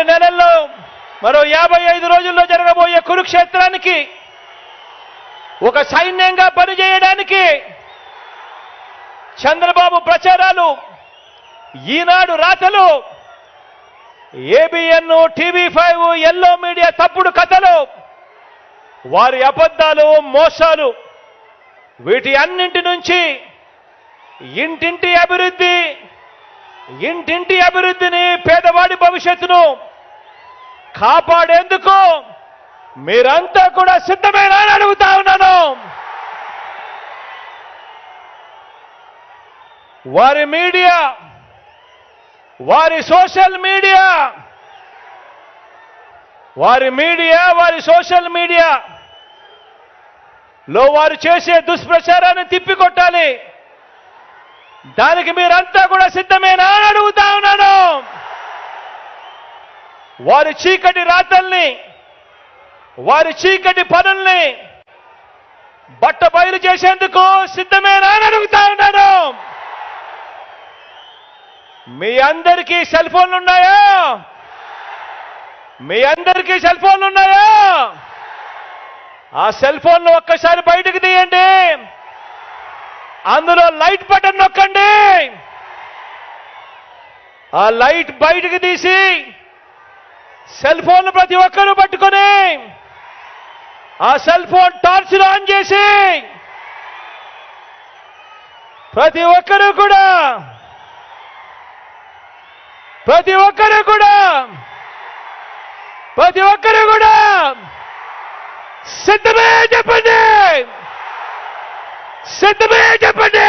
రెండు నెలల్లో మరో యాభై ఐదు రోజుల్లో జరగబోయే కురుక్షేత్రానికి ఒక సైన్యంగా పనిచేయడానికి చంద్రబాబు ప్రచారాలు ఈనాడు రాతలు ABN TV five yellow media తప్పుడు కథలు వారి అబద్ధాలు మోసాలు వీటి అన్నింటి నుంచి ఇంటింటి అభివృద్ధి ఇంటింటి అభివృద్ధిని పేదవాడి భవిష్యత్తును కాపాడేందుకు మీరంతా కూడా సిద్ధమేనా అని అడుగుతా ఉన్నాను. వారి మీడియా వారి సోషల్ మీడియా వారి మీడియా వారి సోషల్ మీడియా లో వారు చేసే దుష్ప్రచారాన్ని తిప్పికొట్టాలి. దానికి మీరంతా కూడా సిద్ధమేనా అని అడుగుతా ఉన్నాను. వారి చీకటి రాతల్ని వారి చీకటి పనుల్ని బట్ట బయలు చేసేందుకు సిద్ధమేనా అని అడుగుతా ఉన్నాను మీ అందరికీ సెల్ ఫోన్లు ఉన్నాయా? మీ అందరికీ సెల్ ఫోన్లు ఉన్నాయా? ఆ సెల్ ఫోన్లు ఒక్కసారి బయటకు తీయండి. అందులో లైట్ బటన్ నొక్కండి. ఆ లైట్ బయటకు తీసి సెల్ ఫోన్ ప్రతి ఒక్కరూ పట్టుకొని ఆ సెల్ ఫోన్ టార్చ్ ఆన్ చేసి ప్రతి ఒక్కరూ కూడా ప్రతి ఒక్కరూ కూడా ప్రతి ఒక్కరూ కూడా సిద్ధమే చెప్పండి! సిద్ధమే చెప్పండి!